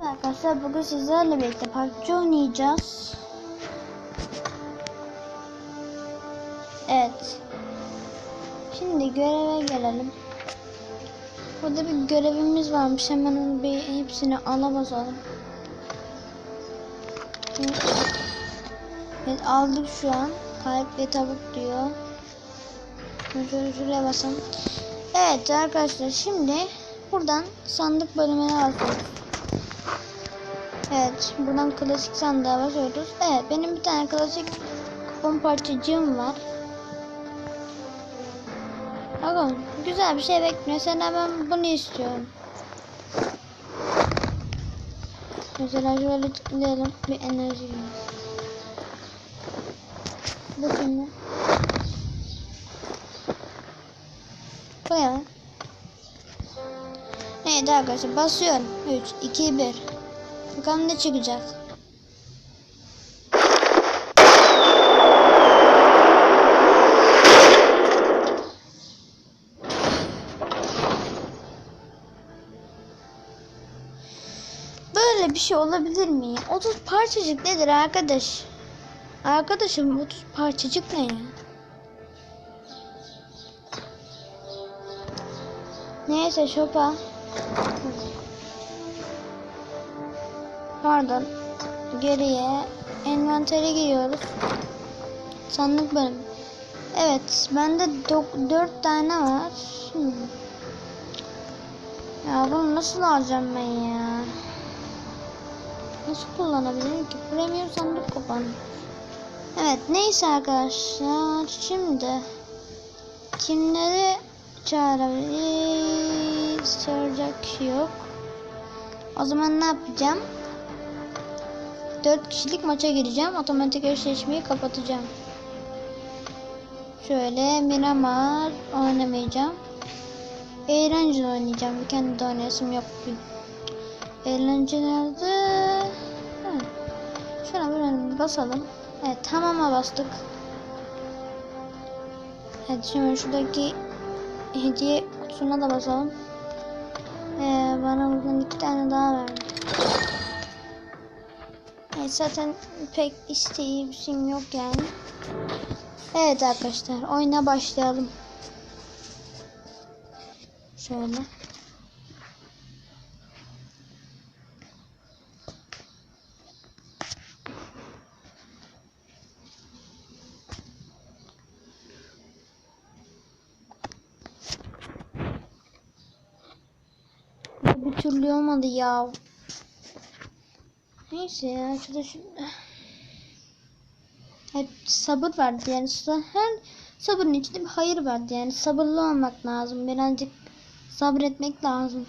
Arkadaşlar bugün sizlerle birlikte PUBG oynayacağız. Evet. Şimdi göreve gelelim. Burada bir görevimiz varmış. Hemen onu bir hepsini ala basalım. Evet aldık şu an. Kalp ve tavuk diyor. Şöyle şuraya basalım. Evet arkadaşlar şimdi buradan sandık bölümüne basıyoruz. Evet, buradan klasik sandığa basıyoruz. Evet, benim bir tane klasik kupon parçacığım var. Bakın, güzel bir şey bekliyor. Mesela ben bunu istiyorum. Mesela şöyle tıklayalım. Bir enerji. Bu şimdi. Koyalım. Evet arkadaşlar basıyorum. 3, 2, 1. Bakalım ne çıkacak. Böyle bir şey olabilir mi ya? 30 parçacık nedir arkadaş? Arkadaşım 30 parçacık ne ya? Neyse şopa. Pardon. Geriye envantere giriyoruz. Sandık bölüm. Evet, bende 4 tane var. Hmm. Ya bunu nasıl alacağım ben ya? Nasıl kullanabilirim ki? Premium sandık kapandı. Evet, neyse arkadaşlar. Şimdi kimleri çağırabiliriz? Çağıracak yok. O zaman ne yapacağım? 4 kişilik maça gireceğim. Otomatik eşleşmeyi kapatacağım. Şöyle Miramar oynamayacağım. Eğlenceli oynayacağım. Bir kendi de oynayasım yok. Eğlencelerde evet. Şuna bir basalım. Evet tamama bastık. Evet şimdi şuradaki hediye kutusuna da basalım. Ee, bana buradan iki tane daha verdi. Evet, zaten pek isteği bir şeyim yok yani. Evet arkadaşlar oyuna başlayalım. Şöyle. Bir türlü olmadı ya. Neyse ya şu... Hep sabır verdi yani her sabırın içinde bir hayır vardı yani sabırlı olmak lazım birazcık sabretmek lazım.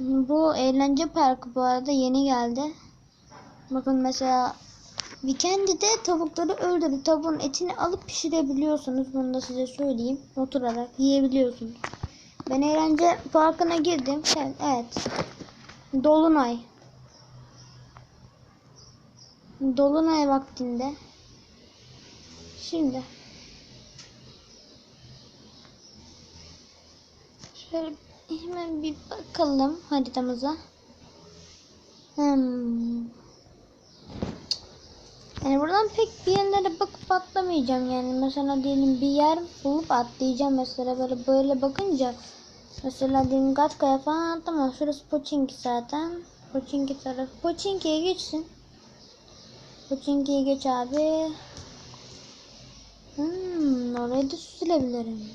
Bu eğlence parkı bu arada yeni geldi. Bakın mesela Weekend'de tavukları öldürüp tavuğun etini alıp pişirebiliyorsunuz. Bunu da size söyleyeyim. Oturarak yiyebiliyorsunuz. Ben eğlence parkına girdim. Evet. evet. Dolunay. Dolunay vaktinde. Şimdi. Şöyle hemen bir bakalım haritamıza. Hmm. Yani buradan pek bir yerlere bakıp atlamayacağım yani. Mesela diyelim bir yer bulup atlayacağım mesela böyle böyle bakınca Mesela diyelim Gatkaya falan atlamam. Şurası Poçinki zaten. Poçinki tarafı. Poçinki'ye geçsin. Poçinki'ye geç abi. Hmm, oraya da süzülebilirim.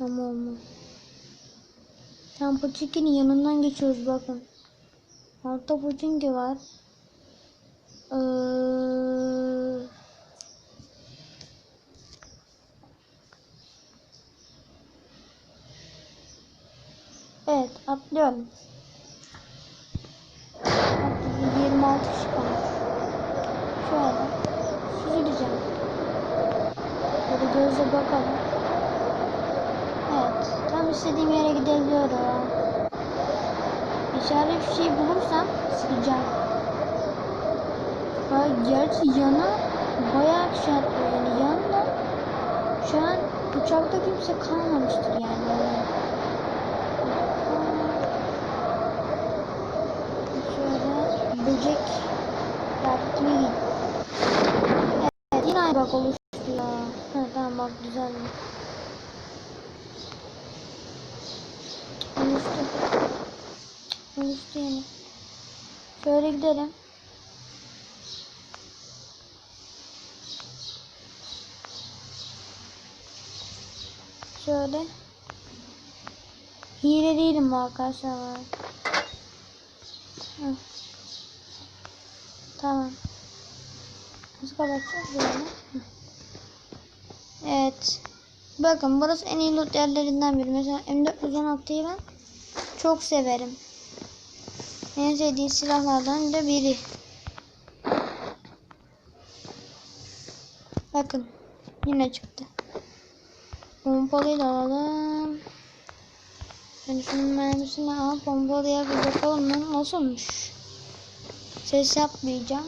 Ama olmaz. Tam Poçinki'nin yanından geçiyoruz bakın. Altta Poçinki var. Ee, Atlıyorum. 26 kişi kalmış. Şöyle süzüleceğim. Böyle gözle bakalım. Evet tam istediğim yere gidebiliyorum. İşaret bir şey bulursam. Ha, gerçi yana bayağı kişi atlıyor yani yanına şu an uçakta kimse kalmamıştır yani. böcek yaptı. Evet yine bak oluştu ya. Ha, tamam bak düzeldi. Oluştu. Oluştu yine. Şöyle gidelim. Şöyle. Hile değilim arkadaşlar. Hı. Tamam. Nasıl kapatacağız böyle? Evet. Bakın burası en iyi loot yerlerinden biri. Mesela M416'yı ben çok severim. En sevdiğim silahlardan da biri. Bakın. Yine çıktı. Pompalıyı da alalım. Yani şunun mermisini al. Pompalıya bir bakalım lan nasılmış. Ses yapmayacağım.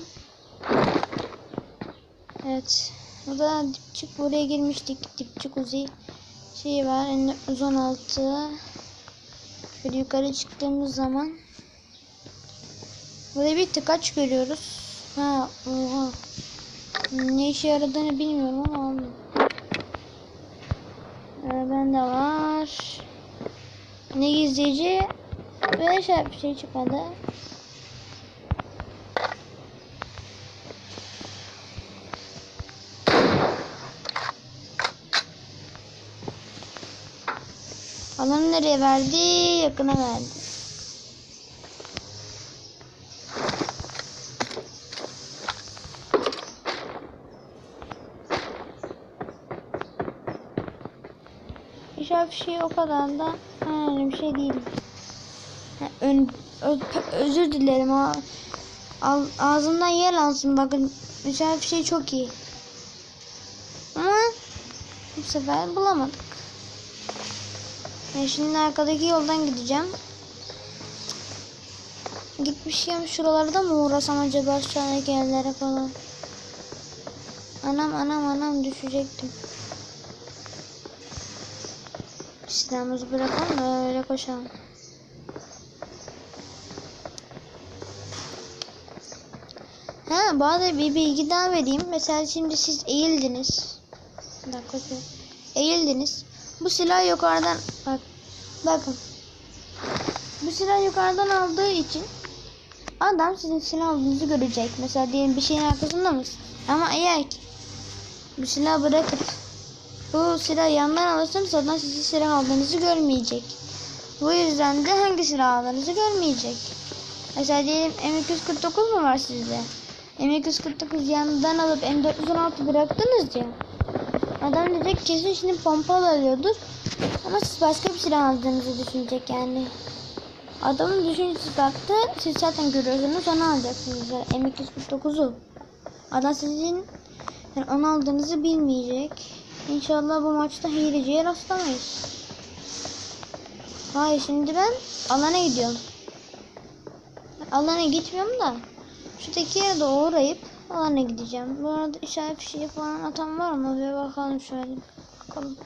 Evet. Burada dipçik buraya girmiştik. Dipçik uzi şey var. 116. Şöyle yukarı çıktığımız zaman burada bir tıkaç görüyoruz. Ha, oha. Ne işe yaradığını bilmiyorum ama. Ee, bende var. Ne gizleyici ve şey bir şey çıkmadı. Alanı nereye verdi? Yakına verdi. İşaret şey o kadar da önemli bir şey değil. Ön, ö- özür dilerim ha. Ağzımdan yer alsın bakın. İşaret şey çok iyi. Ama bu sefer bulamadık. Ben şimdi arkadaki yoldan gideceğim. Gitmişken şuralarda mı uğrasam acaba aşağıdaki yerlere falan. Anam anam anam düşecektim. Silahımızı bırakalım da öyle koşalım. Ha arada bir bilgi daha vereyim. Mesela şimdi siz eğildiniz. Bir dakika. Eğildiniz. Bu silah yukarıdan bak bakın. Bu silah yukarıdan aldığı için adam sizin silah aldığınızı görecek. Mesela diyelim bir şeyin arkasında mısın? Ama eğer ki bu silahı bırakıp bu silah yandan alırsanız adam sizin silah aldığınızı görmeyecek. Bu yüzden de hangi silah aldığınızı görmeyecek. Mesela diyelim M249 mu var sizde? M249 yandan alıp M416 bıraktınız ya. Adam diyecek kesin şimdi pompalı alıyordur. Ama siz başka bir silah aldığınızı düşünecek yani. Adamın düşüncesi farklı. Siz zaten görüyorsunuz onu alacaksınız. Yani M249'u. Adam sizin yani onu aldığınızı bilmeyecek. İnşallah bu maçta hileciye rastlamayız. Hayır şimdi ben alana gidiyorum. Alana gitmiyorum da şuradaki yere doğru uğrayıp alana gideceğim. Bu arada işaret fişeği falan atan var mı? Bir bakalım şöyle. Bakalım.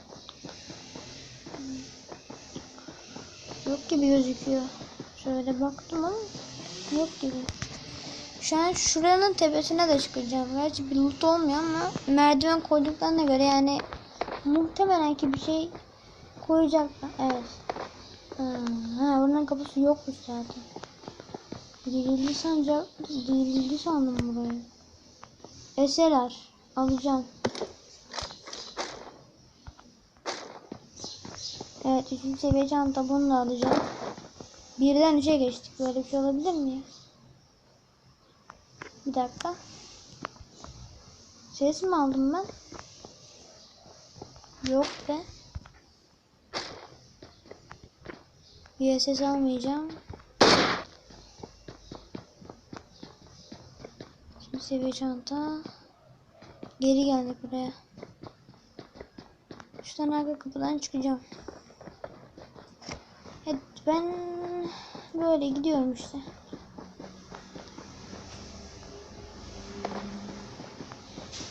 Yok gibi gözüküyor. Şöyle baktım ama yok gibi. Şu an şuranın tepesine de çıkacağım. Gerçi bir loot olmuyor ama merdiven koyduklarına göre yani muhtemelen ki bir şey koyacaklar. Evet. Ha buranın kapısı yokmuş zaten. Girildi sancak, girildi sandım burayı. Eseler alacağım. Evet, üçüncü seviye çanta bunu da alacağım. Birden üçe geçtik. Böyle bir şey olabilir mi? Bir dakika. Ses mi aldım ben? Yok be. Bir ses almayacağım. Şimdi seviye çanta. Geri geldik buraya. Şuradan arka kapıdan çıkacağım. Evet ben böyle gidiyorum işte.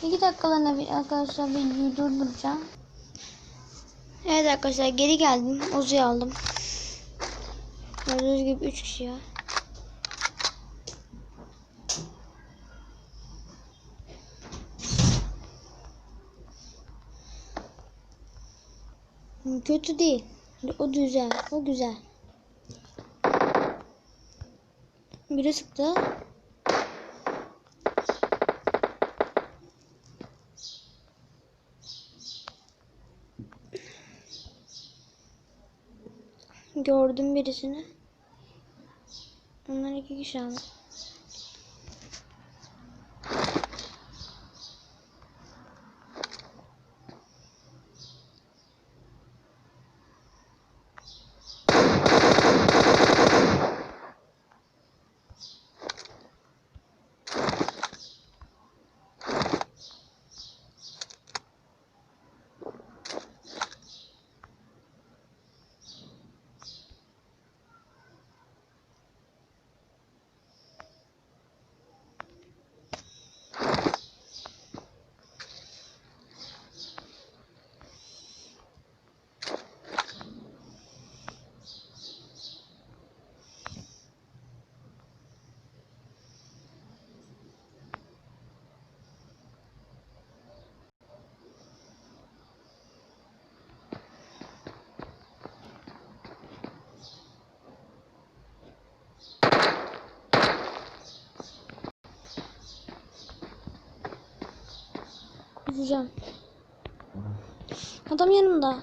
İki dakikalığına bir arkadaşlar videoyu durduracağım. Evet arkadaşlar geri geldim. Uzu'yu aldım. Gördüğünüz gibi 3 kişi var. Kötü değil. O güzel. O güzel. Biri sıktı. Gördüm birisini. Onlar iki kişi ama. Vuracağım. Adam yanımda.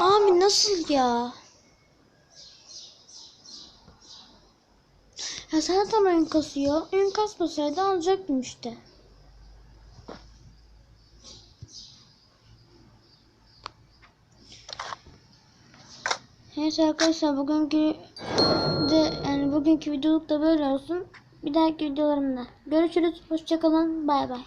Abi nasıl ya? Ya zaten oyun kasıyor. Oyun kasmasaydı alacaktım işte. Neyse arkadaşlar bugünkü bugünkü videoluk da böyle olsun. Bir dahaki videolarımda görüşürüz. Hoşçakalın. Bay bay.